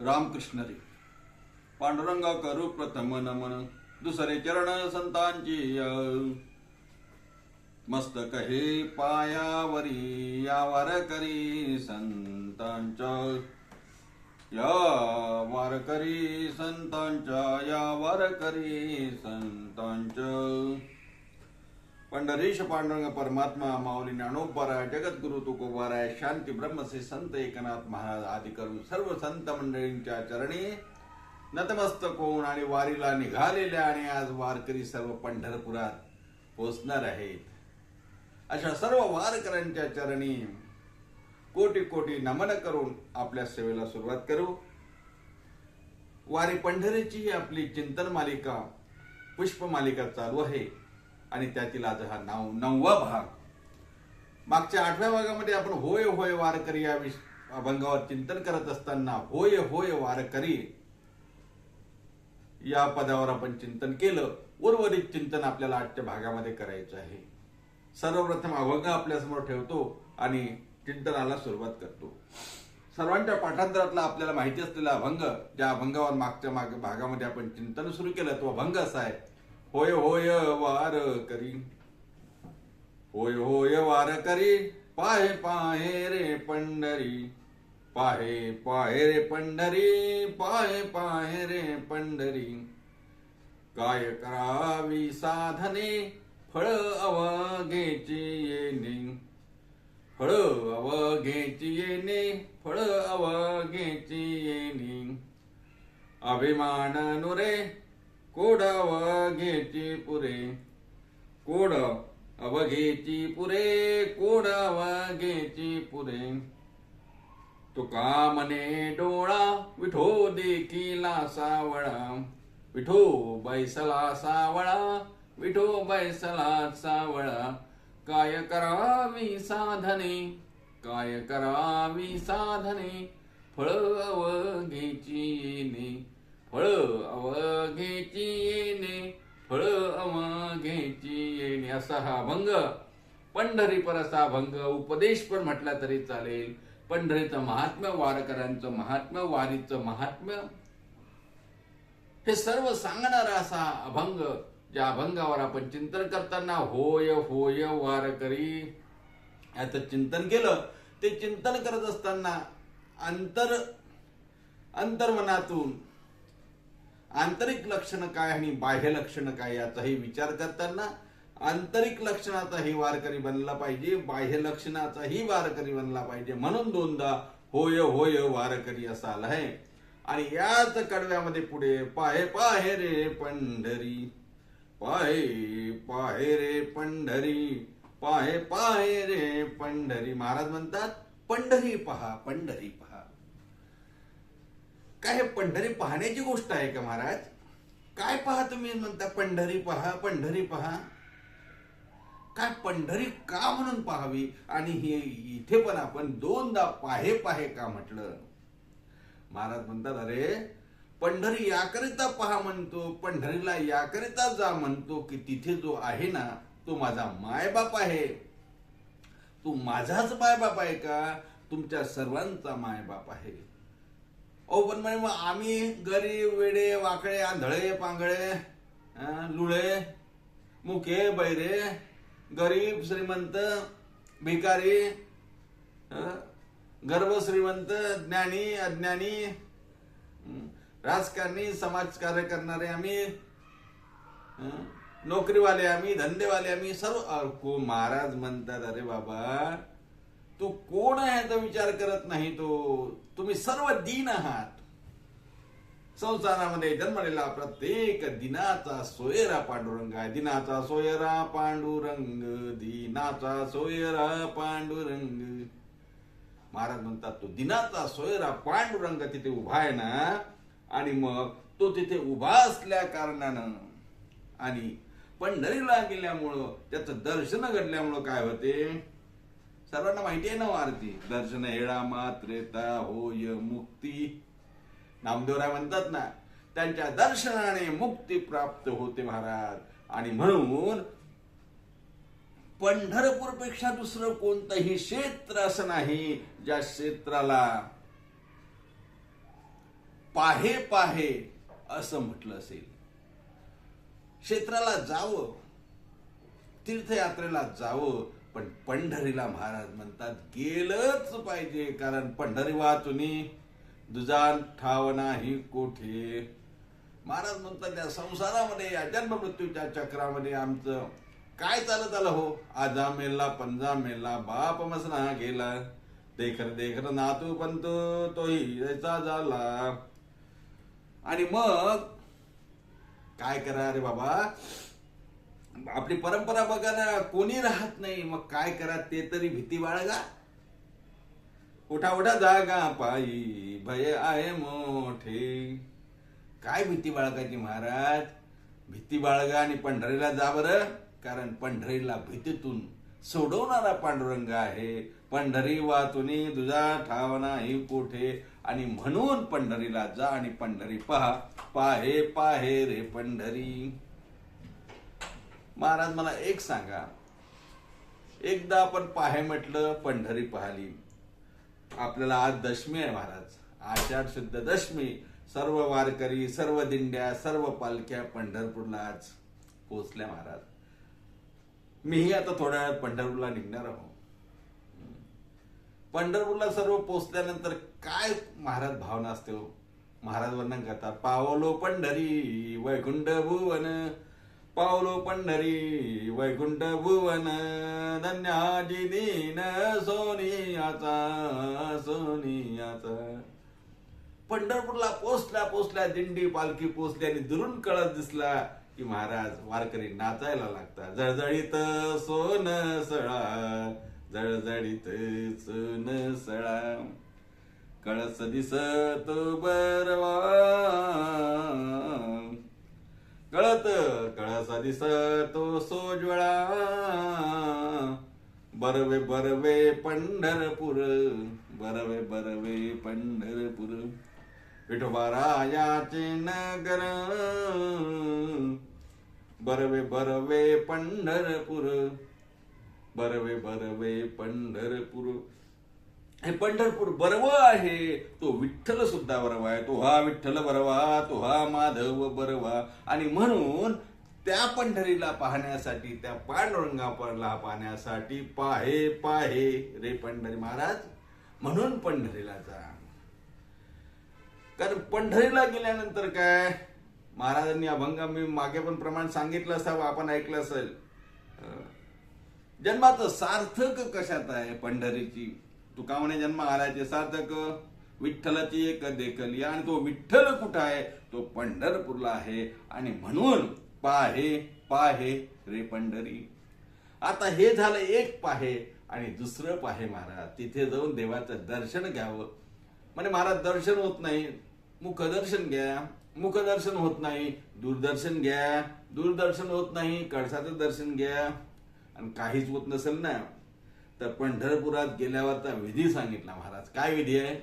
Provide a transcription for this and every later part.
रामकृष्ण रे पांडुरंगा करू प्रथम नमन दुसरे चरण संतांची य. मस्तक हे पायावरी यावर करी संतांच्या या वारकरी संतांच्या या वारकरी संतांच्या पंढरीश पांडुरंग परमात्मा माऊली ज्ञानोपराय जगद्गुरु तुकोबाराय शांती ब्रह्मसे संत एकनाथ महाराज आदी करून सर्व संत मंडळींच्या चरणी नतमस्तक होऊन आणि वारीला निघालेल्या आणि आज वारकरी सर्व पंढरपुरात पोचणार आहेत. अशा सर्व वारकऱ्यांच्या चरणी कोटी कोटी नमन करून आपल्या सेवेला सुरुवात करू. वारी पंढरीची ही आपली चिंतन मालिका पुष्प मालिका चालू आहे. आणि त्यातील आज हा नाव नववा भाग. मागच्या आठव्या भागामध्ये आपण होय होय वारकरी या विष अभंगावर चिंतन करत असताना होय होय वारकरी या पदावर आपण चिंतन केलं. उर्वरित चिंतन आपल्याला आजच्या भागामध्ये करायचं आहे. सर्वप्रथम अभंग आपल्यासमोर ठेवतो आणि चिंतनाला सुरुवात करतो. सर्वांच्या पाठांतरातला आपल्याला माहिती असलेला अभंग ज्या अभंगावर मागच्या माग भागामध्ये आपण चिंतन सुरू केलं तो अभंग असा आहे. होय होय वार करी. होय होय वार करी. पाहे पाहे रे पंढरी. पाहे पाहे रे पंढरी. पाहे पाहे रे पंढरी. काय करावी साधने? फळ अवघेची येणे. फळ अवघेची येणे. फळ अवघेची येणे. अभिमान नुरे. कोड घेची पुरे. कोड अवघेची पुरे कोड घेची पुरे. तुका मने डोळा विठो देखीला सावळा. विठो बैसला सावळा विठो बैसला सावळा. काय करावी साधने काय करावी साधने फळ अवघेची येणे फळ अवघेची येणे फळ अवघेची येणे असा हा अभंग पंढरी पर असा भंग. उपदेश पण म्हटला तरी चालेल. पंढरीचं महात्म्य वारकऱ्यांचं महात्म्य वारीचं महात्म्य. हे सर्व सांगणारा असा अभंग ज्या अभंगावर आपण चिंतन करताना होय होय वारकरी. याचं चिंतन केलं ते चिंतन करत असताना अंतर अंतर्मनातून आंतरिक लक्षण काय आणि बाह्य लक्षण काय याचाही विचार करताना आंतरिक लक्षणाचाही वारकरी बनला पाहिजे बाह्य लक्षणाचाही वारकरी बनला पाहिजे. म्हणून दोनदा होय होय वारकरी असा आला आहे आणि याच कडव्यामध्ये पुढे पाहे पाहे रे पंढरी. पाहे पाहे रे पंढरी. पाहे पाहे रे पंढरी. महाराज म्हणतात पंढरी पहा पंढरी पहा. काय हे पंढरी पाहण्याची गोष्ट आहे का महाराज? काय पहा तुम्ही म्हणता पंढरी पहा पंढरी पहा? काय पंढरी का म्हणून पाहावी? आणि हे इथे पण आपण दोनदा पाहे पाहे का म्हटलं? महाराज म्हणतात अरे पंढरी याकरिता पहा म्हणतो पंढरीला याकरिता जा म्हणतो की तिथे जो आहे ना तो माझा मायबाप आहे. तू माझाच मायबाप आहे का? तुमच्या सर्वांचा मायबाप आहे. ओ पण म्हणे मग आम्ही गरीब वेडे वाकडे आंधळे पांगळे लुळे मुके बैरे गरीब श्रीमंत भिकारी अं, श्रीमंत ज्ञानी अज्ञानी राजकारणी समाजकार्य करणारे आम्ही नोकरीवाले आम्ही धंदेवाले आम्ही सर्व को महाराज म्हणतात अरे बाबा तू कोण आहे याचा विचार करत नाही तो? तुम्ही सर्व दिन आहात. संसारामध्ये जन्मलेला प्रत्येक दिनाचा सोयरा पांडुरंग आहे. दिनाचा सोयरा पांडुरंग दिनाचा सोयरा पांडुरंग. महाराज म्हणतात तो दिनाचा सोयरा पांडुरंग तिथे उभा आहे ना आणि मग तो तिथे उभा असल्या कारणानं आणि पंढरीला गेल्यामुळं त्याचं दर्शन घडल्यामुळं काय होते? सर्वांना माहिती आहे ना आरती दर्शन हेळा मात्रेता होय मुक्ती. नामदेवराय म्हणतात ना त्यांच्या दर्शनाने मुक्ती प्राप्त होते महाराज. आणि म्हणून पंढरपूरपेक्षा दुसरं कोणतंही क्षेत्र असं नाही ज्या क्षेत्राला पाहे पाहे असं म्हटलं असेल. क्षेत्राला जावं तीर्थयात्रेला जावं पण पंढरीला महाराज म्हणतात गेलंच पाहिजे कारण पंढरी वाचुनी दुजान ठाव नाही कोठे. महाराज म्हणतात या संसारामध्ये या जन्म मृत्यूच्या चक्रामध्ये आमचं काय चालत आलं हो? आजा मेला पंजा मेला बाप मसना गेला. देखर देखर नातू पंतू तोही यायचा झाला आणि मग काय करा रे बाबा? आपली परंपरा बघा ना कोणी राहत नाही. मग काय करा ते तरी भीती बाळगा. उठा उठा जागा पायी. भय आहे मोठे. काय भीती बाळगायची महाराज? भीती बाळगा आणि पंढरीला जा बरं. कारण पंढरीला भीतीतून सोडवणारा पांडुरंग आहे. पंढरी वाचुनी तुझा ठाव नाही कोठे. आणि म्हणून पंढरीला जा आणि पंढरी पहा. पाहे पाहे रे पंढरी. महाराज मला एक सांगा. एकदा आपण पाहे म्हटलं पंढरी पाहिली. आपल्याला आज दशमी आहे महाराज. आषाढ शुद्ध दशमी. सर्व वारकरी सर्व दिंड्या सर्व पालख्या पंढरपूरला आज पोचल्या महाराज. मीही आता थोड्या वेळात पंढरपूरला निघणार आहो. पंढरपूरला सर्व पोचल्यानंतर काय महाराज भावना असते हो? महाराज वर्णन करतात पावलो पंढरी वैकुंठ भुवन. पावलो पंढरी वैकुंठ भुवन धन्याजी दीन सोनियाचा सोनियाचा. पंढरपूरला पोचल्या पोचल्या दिंडी पालखी पोचली आणि दुरून कळत दिसला की महाराज वारकरी नाचायला लागतात. जळजळीत सोन सळा जळजळीत सोन सळा. कळस दिसत बरवा कळत कळस दिसतो सोज्वळा बरवे बरवे पंढरपूर. बरवे बरवे पंढरपूर. विठोबारायाचे नगर. बरवे बरवे पंढरपूर. बरवे बरवे पंढरपूर. हे पंढरपूर बरव आहे. तो विठ्ठल सुद्धा बरवा आहे. तो हा विठ्ठल बरवा तो हा माधव बरवा. आणि म्हणून त्या पंढरीला पाहण्यासाठी त्या पांडुरंगापरला पाहण्यासाठी पाहे पाहे रे पंढरी महाराज. म्हणून पंढरीला जा. कारण पंढरीला गेल्यानंतर काय? महाराजांनी अभंग मी मागे पण प्रमाण सांगितलं असावं आपण ऐकलं असेल. जन्माचं सार्थक कशात आहे पंढरीची? तुका म्हणे जन्म आलायचे सार्थक. विठ्ठलाची एक देखली. आणि तो विठ्ठल कुठं आहे? तो पंढरपूरला आहे. आणि म्हणून पाहे पाहे रे पंढरी. आता हे झालं एक पाहे आणि दुसरं पाहे महाराज. तिथे जाऊन देवाचं दर्शन घ्यावं. म्हणजे महाराज दर्शन होत नाही. मुखदर्शन घ्या. मुखदर्शन होत नाही. दूरदर्शन घ्या. दूरदर्शन होत नाही. कळसाचं दर्शन घ्या. आणि काहीच होत नसेल ना. तर पंढरपुरात गेल्यावरचा विधी सांगितला महाराज. काय विधी आहे?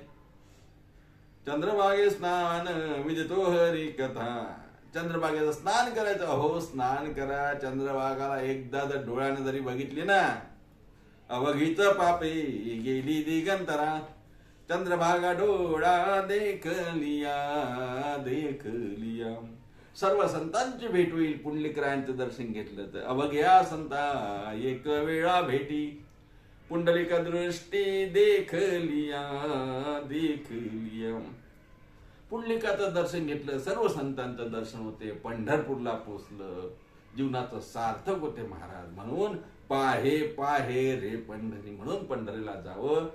चंद्रभागे स्नान विजतो हरी कथा. चंद्रभागेचं स्नान करायचं. अहो स्नान करा. चंद्रभागाला एकदा जर डोळ्यानं जरी बघितली ना अवघीच पापे गेली दिगंतरा. चंद्रभागा डोळा देखलिया देखलिया. सर्व संतांची भेट होईल. पुंडलिकरायांचं दर्शन घेतलं तर. अवघ्या संता एक वेळा भेटी. पुंडलिक दृष्टी देखलिया देखलिया. पुंडलिकाचं दर्शन घेतलं सर्व संतांचं दर्शन होते पंढरपूरला पोचलं जीवनाचं सार्थक होते महाराज म्हणून पाहे पाहे रे पंढरी म्हणून पंढरीला जावं.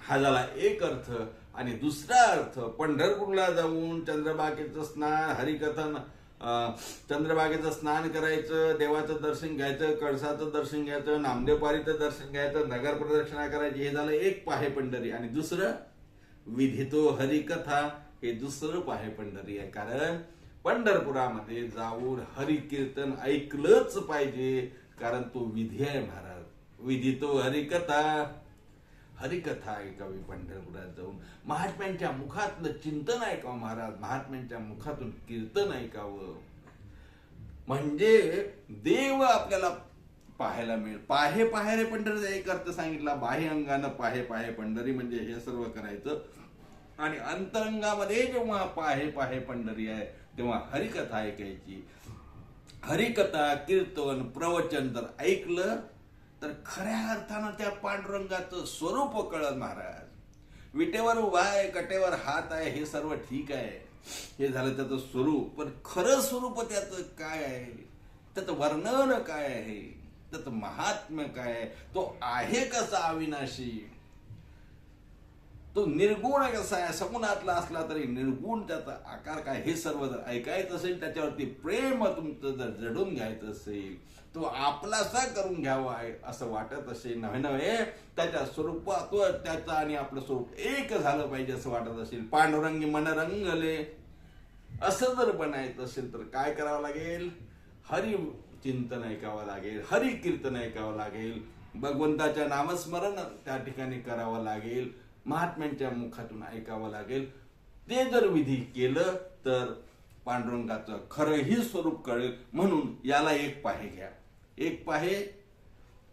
हा झाला एक अर्थ. आणि दुसरा अर्थ पंढरपूरला जाऊन चंद्रबागेचं स्नान हरिकथन अं, चंद्रबागेचं स्नान करायचं देवाचं दर्शन घ्यायचं कळसाचं दर्शन घ्यायचं नामदेवपारीचं दर्शन घ्यायचं नगर प्रदक्षिणा करायची हे झालं एक पाहे पंढरी. आणि दुसरं विधितो हरिकथा. हे दुसरं पाहे पंढरी आहे. कारण पंढरपुरामध्ये जाऊन हरिकीर्तन ऐकलंच पाहिजे कारण तो विधी आहे महाराज. विधी तो हरिकथा. हरिकथा ऐकावी पंढरपुरात जाऊन. महात्म्यांच्या मुखातलं चिंतन ऐकावं महाराज. महात्म्यांच्या मुखातून कीर्तन ऐकावं. म्हणजे देव आपल्याला पाहायला मिळेल. पाहे पाहे रे पंढरी एक अर्थ सांगितला बाह्य अंगानं पाहे पाहे पंढरी म्हणजे हे सर्व करायचं. आणि अंतरंगामध्ये जेव्हा पाहे पाहे पंढरी आहे तेव्हा हरिकथा ऐकायची. हरिकथा कीर्तन प्रवचन जर ऐकलं तर खऱ्या अर्थानं त्या पांडुरंगाचं स्वरूप कळत महाराज. विटेवर उभा आहे कटेवर हात आहे हे सर्व ठीक आहे. हे झालं त्याचं स्वरूप पण खरं स्वरूप त्याचं काय आहे? त्याचं वर्णन काय आहे? त्याचं महात्म्य काय आहे? तो आहे कसा अविनाशी? तो निर्गुण कसा आहे सगुणातला असला तरी निर्गुण त्याचा आकार काय हे सर्व जर ऐकायचं असेल त्याच्यावरती प्रेम तुमचं जर जडून घ्यायचं असेल तो आपलासा करून घ्यावा आहे असं वाटत असेल. नव्हे नव्हे त्याच्या स्वरूपात त्याचं आणि आपलं स्वरूप एक झालं पाहिजे असं वाटत असेल. पांडुरंगी मनरंगले असं जर बनायचं असेल तर काय करावं लागेल? हरी चिंतन ऐकावं लागेल हरी कीर्तन ऐकावं लागेल भगवंताच्या नामस्मरण त्या ठिकाणी करावं लागेल. महात्म्यांच्या मुखातून ऐकावं लागेल. ते जर विधी केलं तर पांडुरंगाचं खरंही स्वरूप कळेल. म्हणून याला एक पाहे घ्या. एक पाहे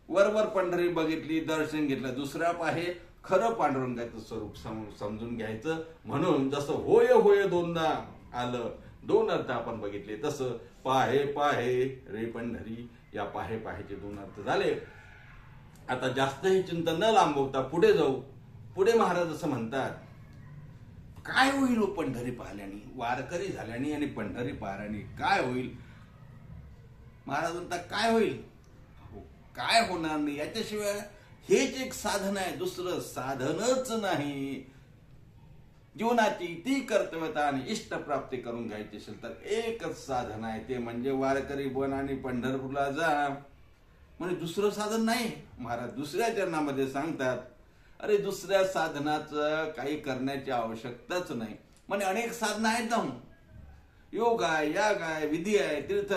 वरवर पंढरी बघितली दर्शन घेतलं दुसरा पाहे खरं पांडुरंगाचं स्वरूप सम- समजून घ्यायचं. म्हणून जसं होय होय दोनदा आलं दोन अर्थ आपण बघितले तसं पाहे पाहे रे पंढरी या पाहे पाहेचे दोन अर्थ झाले. आता जास्त हे चिंतन न लांबवता पुढे जाऊ. पुढे महाराज असं म्हणतात काय होईल हो पंढरी पाहिल्याने? वारकरी झाल्याने आणि पंढरी पाहल्याने काय होईल? महाराज म्हणतात काय होईल? काय होणार नाही. याच्याशिवाय हेच एक साधन आहे. दुसरं साधनच नाही. जीवनाची ती कर्तव्यता आणि इष्ट प्राप्ती करून घ्यायची असेल तर एकच साधन आहे. ते म्हणजे वारकरी बन आणि पंढरपूरला जा. म्हणजे दुसरं साधन नाही. महाराज दुसऱ्या चरणामध्ये सांगतात अरे दुसऱ्या साधनाचं काही करण्याची आवश्यकताच नाही. म्हणजे अनेक साधनं आहेत ना योग आहे याग आहे विधी आहे तीर्थ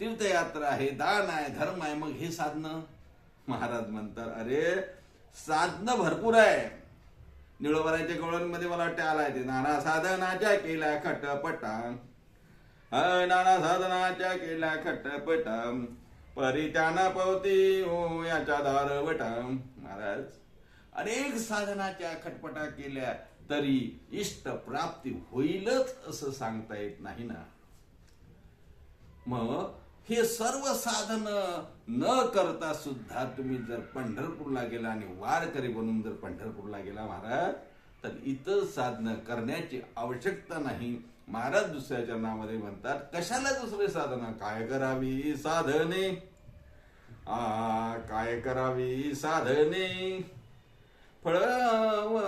तीर्थयात्रा आहे दान आहे धर्म आहे मग हे साधनं? महाराज म्हणतात अरे साधनं भरपूर आहे. निळोबराच्या गवळणमध्ये मला वाटतं आलाय ते. नाना साधनाच्या केल्या खटपटा. नाना साधनाच्या केल्या खटपटा. परित्याना पवती ओ हो, याच्या दारवटा. महाराज अनेक साधनाच्या खटपटा केल्या तरी इष्ट प्राप्ती होईलच असं सांगता येत नाही ना. मग हे सर्व साधन न करता सुद्धा तुम्ही जर पंढरपूरला गेला आणि वारकरी बनून जर पंढरपूरला गेला महाराज तर इतर साधनं करण्याची आवश्यकता नाही. महाराज दुसऱ्या चरणामध्ये म्हणतात कशाला दुसरे साधन? काय करावी साधने? आ काय करावी साधने? फळव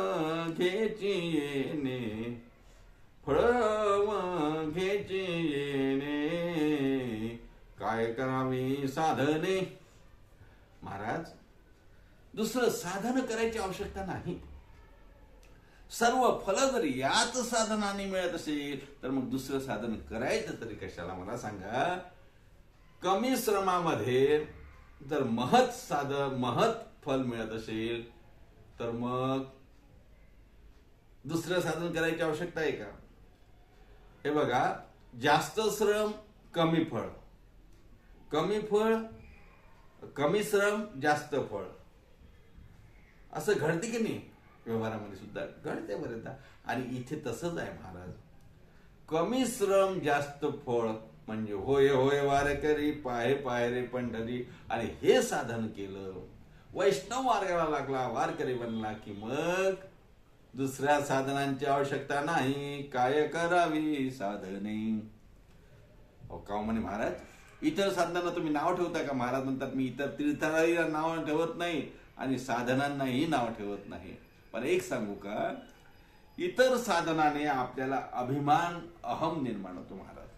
घेची येणे. फळव घ्यायची येणे. काय करावी साधने? महाराज दुसरं साधन करायची आवश्यकता नाही. सर्व फल जर याच साधनाने मिळत असेल तर मग दुसरं साधन करायचं तरी कशाला? मला सांगा. कमी श्रमामध्ये जर महत साधन महत् फल मिळत असेल तर मग दुसरं साधन करायची आवश्यकता आहे का? हे बघा जास्त श्रम कमी फळ. कमी फळ कमी श्रम जास्त फळ. असं घडते की नाही? व्यवहारामध्ये सुद्धा घडते बरेचदा. आणि इथे तसंच आहे महाराज. कमी श्रम जास्त फळ म्हणजे होय होय वारकरी पाहे पाहे रे पंढरी. आणि हे साधन केलं वैष्णव मार्गाला लागला वारकरी बनला की मग दुसऱ्या साधनांची आवश्यकता नाही काय करावी साधने? का म्हणे महाराज? इतर साधनांना तुम्ही नाव ठेवता का? महाराज म्हणतात मी इतर तीर्थाला नाव ठेवत नाही आणि साधनांनाही नाव ठेवत नाही. पण एक सांगू का? इतर साधनाने आपल्याला अभिमान अहम निर्माण होतो महाराज.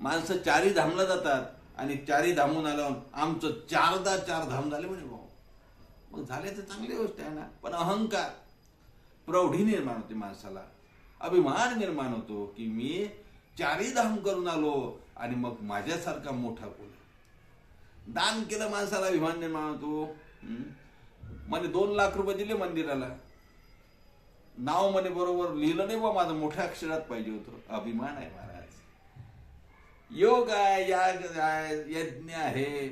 माणसं चारी धामला जातात आणि चारी धामून आल्यावर आमचं चारदा चार धाम झाले म्हणे भाऊ. मग झाले तर चांगली गोष्ट आहे ना. पण अहंकार प्रौढी निर्माण होते माणसाला. अभिमान निर्माण होतो की मी चारी धाम करून आलो आणि मग माझ्यासारखा मोठा कोण दान केलं माणसाला अभिमान निर्माण होतो. म्हणे दोन लाख रुपये दिले मंदिराला. नाव म्हणे बरोबर लिहिलं नाही बा माझं मोठ्या अक्षरात पाहिजे होतं. अभिमान आहे महाराज. योग आहे याग आहे यज्ञ आहे.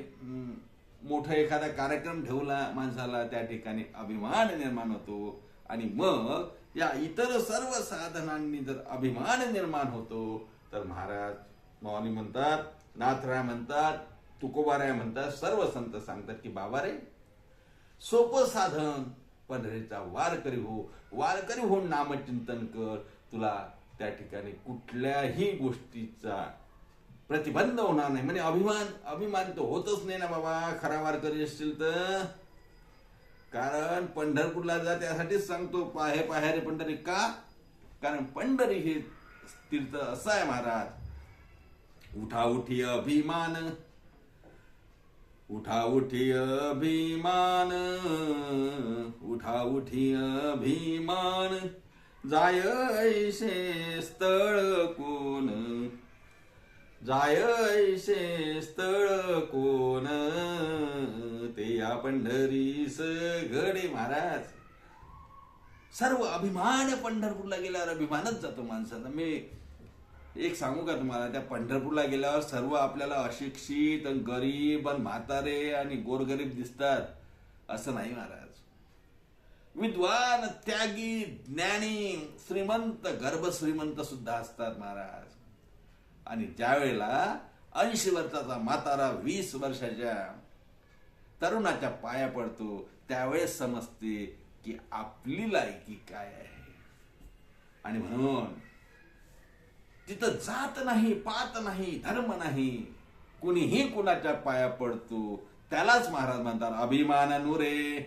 मोठा एखादा कार्यक्रम ठेवला माणसाला त्या ठिकाणी अभिमान निर्माण होतो. आणि मग या इतर सर्व साधनांनी जर अभिमान निर्माण होतो तर महाराज मौनी म्हणतात नाथराय म्हणतात तुकोबाराय म्हणतात सर्व संत सांगतात की बाबा रे सोपं साधन पंढरीचा वारकरी हो. वारकरी होऊन नामचिंतन कर. तुला त्या ठिकाणी कुठल्याही गोष्टीचा प्रतिबंध होणार नाही. म्हणजे अभिमान अभिमान तर होतच नाही ना बाबा. खरा वारकरी असतील तर. कारण पंढरपूरला जा त्यासाठीच सांगतो पाहे पाहेरे पंढरी. का? कारण पंढरी हे तीर्थ असं आहे महाराज. उठा उठी अभिमान. उठा उठी अभिमान. उठा उठी अभिमान. जाय स्थळ कोण? जायशे स्थळ कोण? ते या पंढरीस घडे महाराज. सर्व अभिमान पंढरपूरला गेल्यावर अभिमानच जातो माणसाचा. मी एक सांगू का तुम्हाला? त्या पंढरपूरला गेल्यावर सर्व आपल्याला अशिक्षित गरीब आणि म्हातारे आणि गोरगरीब दिसतात. असं नाही महाराज. विद्वान त्यागी ज्ञानी श्रीमंत गर्भ श्रीमंत सुद्धा असतात महाराज. आणि त्यावेळेला ऐंशी वर्षाचा म्हातारा वीस वर्षाच्या तरुणाच्या पाया पडतो. त्यावेळेस समजते की आपली लायकी काय आहे. आणि म्हणून तिथं जात नाही पात नाही धर्म नाही. कुणीही कुणाच्या पाया पडतो. त्यालाच महाराज म्हणतात अभिमान रे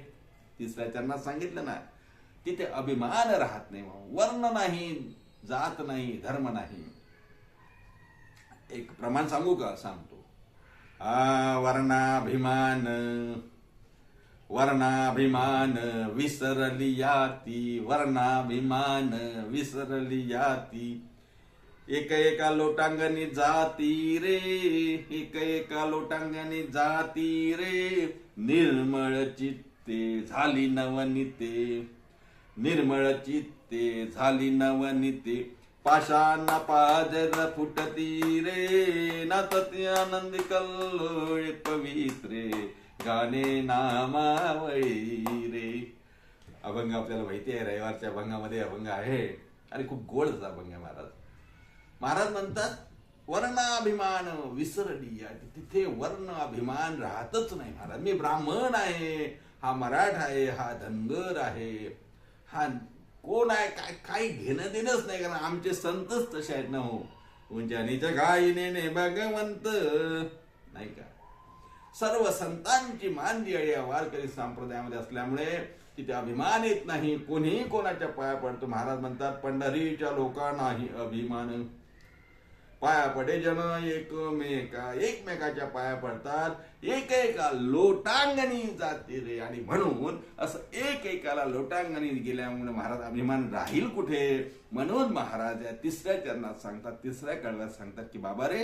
तिसऱ्या त्यांना सांगितलं ना तिथे अभिमान राहत नाही वर्ण नाही जात नाही धर्म नाही. एक प्रमाण सांगू का? सांगतो. आ वर्णाभिमान वर्णाभिमान विसरली याती वर्णाभिमान विसरली याती एक एका लोटांगणी जाती रे एक एका लोटांगणी जाती रे. निर्मळ चित्ते झाली नवनिते निर्मळ चित्ते झाली नवनिते. पाषाण पाजर फुटती रे नातती आनंदी कल्लोळ पवित्रे गाणे नामावळी रे. अभंग आपल्याला माहिती आहे रविवारच्या अभंगामध्ये अभंग आहे आणि खूप गोड असा अभंग आहे महाराज. महाराज म्हणतात वर्णाभिमान विसरली तिथे वर्ण अभिमान राहतच नाही महाराज. मी ब्राह्मण आहे हा मराठा आहे हा धनगर आहे हा कोण आहे? काय काही घेणं देणंच नाही कारण आमचे संतच तसे आहेत ना हो. उंचानीच्या गायीने ने भगवंत. नाही का? सर्व संतांची मानली आहे या वारकरी संप्रदायामध्ये असल्यामुळे तिथे अभिमान येत नाही. कोणीही कोणाच्या पाया पडतो. महाराज म्हणतात पंढरीच्या लोकांनाही अभिमान. पाया पडे जन एकमेका एकमेकाच्या पाया पडतात एक एका लोटांगणी जाते रे. आणि म्हणून असं एक एकाला लोटांगणी गेल्यामुळे महाराज अभिमान राहील कुठे? म्हणून महाराज या तिसऱ्या चरणात सांगतात तिसऱ्या कळव्यात सांगतात की बाबा रे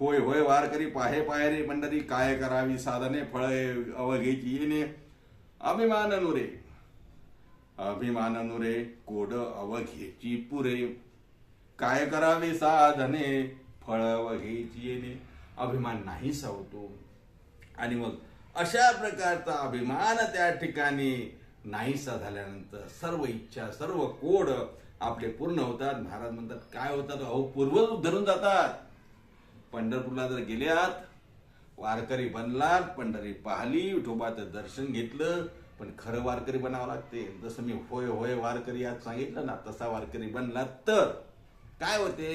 होय होय वारकरी पाहे पाहे रे मंडळी काय करावी साधने फळे अवघेची येणे. अभिमान नुरे अभिमान नुरे कोड अवघेची पुरे. काय करावे साधने? फळ वघेची येणे अभिमान नाही सावतो. आणि मग अशा प्रकारचा अभिमान त्या ठिकाणी नाहीसा झाल्यानंतर सर्व इच्छा सर्व कोड आपले पूर्ण होतात. महाराज म्हणतात काय होतात? अहो पूर्वज धरून जातात. पंढरपूरला जर गेल्यात वारकरी बनलात पंढरी पाहली विठोबाचं दर्शन घेतलं पण खरं वारकरी बनावं लागते. जसं मी होय होय वारकरी आज सांगितलं ना तसा वारकरी बनला तर. काय होते?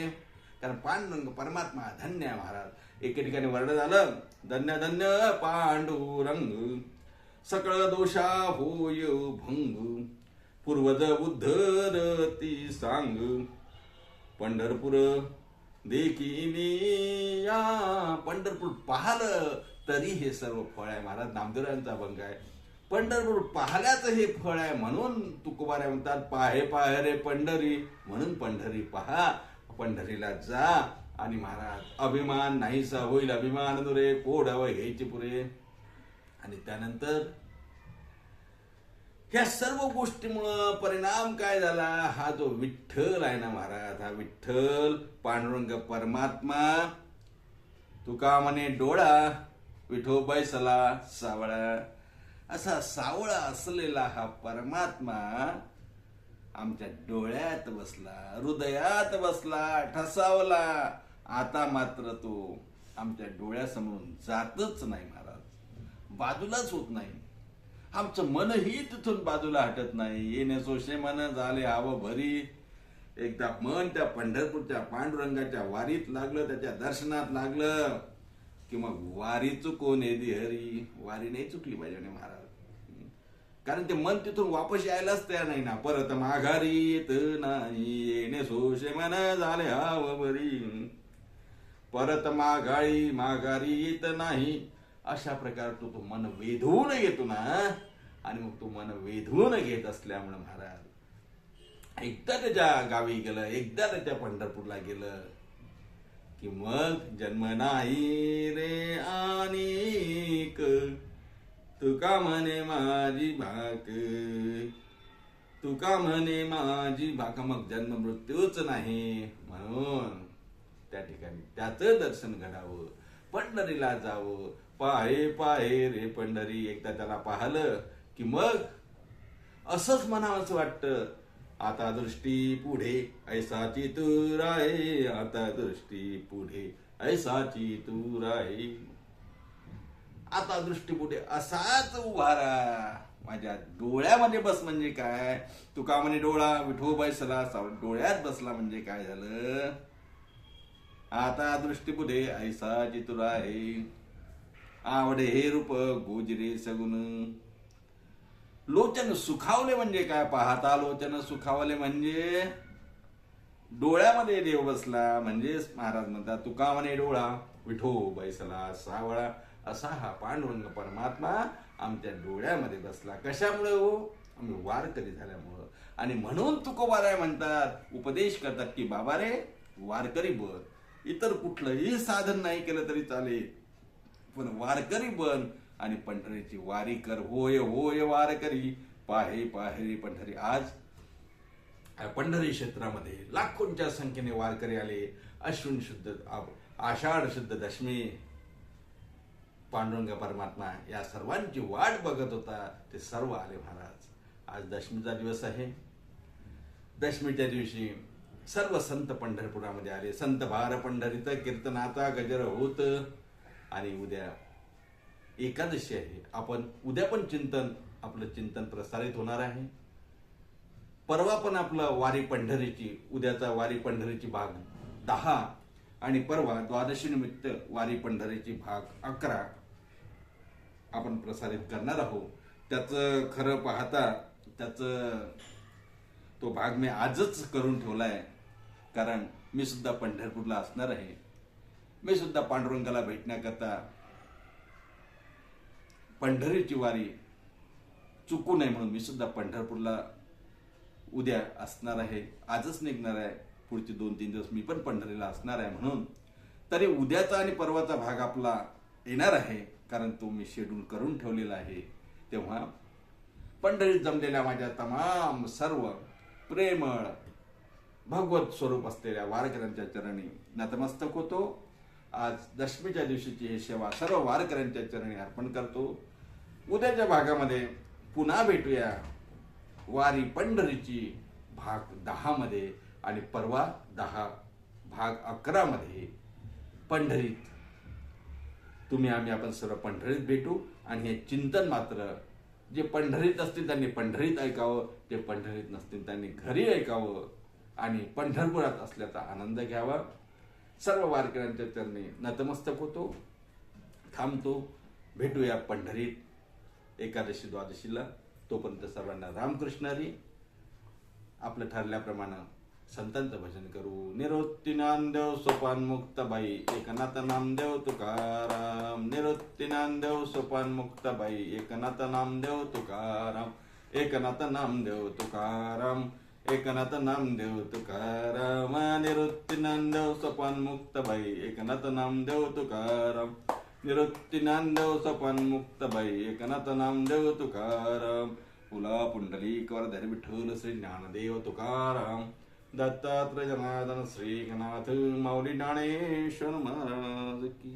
कारण पांडुरंग परमात्मा धन्य आहे महाराज. एके ठिकाणी वर्ण झालं धन्य धन्य पांडुरंग सकळ दोषा होय भंग पूर्वज बुद्ध रती सांग पंढरपूर देखिनी या पंढरपूर पाहलं तरी हे सर्व फळ आहे. महाराज नामदेवरायांचा भंग आहे. पंढरपूर पाहण्याचं हे फळ आहे म्हणून तुकोबाऱ्या म्हणतात पाहे पाहे रे पंढरी. म्हणून पंढरी पहा. पंढरीला जा आणि महाराज अभिमान नाहीसा होईल अभिमान रे कोडावं घ्यायचे पुरे. आणि त्यानंतर ह्या सर्व गोष्टीमुळं परिणाम काय झाला? हा जो विठ्ठल आहे ना महाराज हा विठ्ठल पांडुरंग परमात्मा. तुका म्हणे डोळा विठोबाई सला सावळा. असा सावळा असलेला हा परमात्मा आमच्या डोळ्यात बसला हृदयात बसला ठसावला. आता मात्र तो आमच्या डोळ्यासमोरून जातच नाही महाराज. बाजूलाच होत नाही. आमचं मनही तिथून बाजूला हटत नाही. येणे सोशे मन झाले हवं भरी एकदा मन त्या पंढरपूरच्या पांडुरंगाच्या वारीत लागलं त्याच्या दर्शनात लागलं. की मग वारी चुकून येदी हरी वारी नाही चुकली पाहिजे म्हणे महाराज. कारण ते मन तिथून वापस यायलाच तयार नाही ना. परत माघारी येत नाही येणे सोशे मन झाले हवं भरी परत माघारी माघारी येत नाही. अशा प्रकार तो तो मन वेधून येतो ना. आणि मग तो मन वेधून घेत असल्यामुळे महाराज एकदा त्याच्या गावी गेलं एकदा त्याच्या पंढरपूरला गेलं की मग जन्म नाही रे आणिक तुका म्हणे माझी भाक. तुका म्हणे माझी भाक. मग जन्म मृत्यूच नाही. म्हणून त्या ठिकाणी त्याचं दर्शन घडावं. पंढरीला जावं. पाहे पाहे रे पंढरी. एकदा त्याला पाहिलं की मग असंच म्हणावंच वाटतं. आता दृष्टी पुढे ऐसाची तूर आहे. आता दृष्टी पुढे ऐसाची तूर आहे. आता दृष्टी पुढे असाच उभारा माझ्या डोळ्यामध्ये बस म्हणजे काय? तुका म्हणे डोळा विठो बसला डोळ्यात बसला म्हणजे काय झालं? आता दृष्टी पुढे ऐसा चितुर आहे. आवडे हे रूप गोजरे सगुण. लोचन सुखावले म्हणजे काय पाहता? लोचन सुखावले म्हणजे डोळ्यामध्ये देव बसला म्हणजे महाराज म्हणतात तुका म्हणे डोळा विठो बैसला सावळा असा हा पांडुरंग परमात्मा आमच्या डोळ्यामध्ये बसला. कशामुळे हो? आम्ही वारकरी झाल्यामुळं. आणि म्हणून तुकोबाराय म्हणतात उपदेश करतात की बाबा रे वारकरी बन. इतर कुठलंही साधन नाही केलं तरी चालेल. पण वारकरी बन. आणि पंढरीची वारी कर होय होय वारकरी पाहे पाहे पंढरी. आज पंढरी क्षेत्रामध्ये लाखोंच्या संख्येने वारकरी आले. अश्विन शुद्ध आषाढ शुद्ध दशमी पांडुरंग परमात्मा या सर्वांची वाट बघत होता. ते सर्व आले महाराज. आज दशमीचा दिवस आहे. दशमीच्या दिवशी सर्व संत पंढरपुरामध्ये आले. संत भार पंढरीत कीर्तनाचा गजर होत. आणि उद्या एकादशी आहे. आपण उद्या पण चिंतन आपलं चिंतन प्रसारित होणार आहे. परवा पण आपलं वारी पंढरीची उद्याचा वारी पंढरीची भाग दहा आणि परवा द्वादशी निमित्त वारी पंढरीची भाग अकरा आपण प्रसारित करणार आहोत. त्याचं खरं पाहता त्याचं तो भाग मी आजच करून ठेवला आहे कारण मी सुद्धा पंढरपूरला असणार आहे. मी सुद्धा पांडुरंगाला भेटण्याकरता पंढरीची वारी चुकू नये म्हणून मी सुद्धा पंढरपूरला उद्या असणार आहे. आजच निघणार आहे. पुढचे दोन तीन दिवस मी पण पंढरीला असणार आहे म्हणून. तरी उद्याचा आणि परवाचा भाग आपला येणार आहे कारण तो मी शेड्यूल करून ठेवलेला आहे. तेव्हा पंढरीत जमलेल्या माझ्या तमाम सर्व प्रेमळ भगवत स्वरूप असलेल्या वारकऱ्यांच्या चरणी नतमस्तक होतो. आज दशमीच्या दिवशीची ही सेवा सर्व वारकऱ्यांच्या चरणी अर्पण करतो. उद्याच्या भागामध्ये पुन्हा भेटूया. वारी पंढरीची भाग दहा मध्ये आणि परवा दहा भाग अकरामध्ये. पंढरीत. तुम्ही आम्ही आपण सर्व पंढरीत भेटू आणि हे चिंतन मात्र जे पंढरीत असतील त्यांनी पंढरीत ऐकावं जे पंढरीत नसतील त्यांनी घरी ऐकावं आणि पंढरपुरात असल्याचा आनंद घ्यावा. सर्व वारकऱ्यांच्या चरणी नतमस्तक होतो. थांबतो. भेटूया पंढरीत. एकादशी द्वादशीला. तोपर्यंत सर्वांना रामकृष्णारी आपलं ठरल्याप्रमाणे संतांचं भजन करू. निरोत्ती नामदेव सोपान मुक्ताबाई एकनाथ नामदेव तुकाराम. निरोत्ती नामदेव सोपान मुक्ताबाई एकनाथ नामदेव तुकाराम. एकनाथ नामदेव तुकाराम. एकनाथ नामदेव तुकाराम निवृत्ती नामदेव सोपान मुक्ताबाई एकनाथ नामदेव तुकाराम निवृत्ती नामदेव सोपान मुक्ताबाई एकनाथ नामदेव तुकाराम फुला पुंडली वरधर विठ्ठल श्री ज्ञानदेव तुकाराम दत्तात्रय जनार्दन श्रीकनाथ माऊली ज्ञानेश्वर महाराज की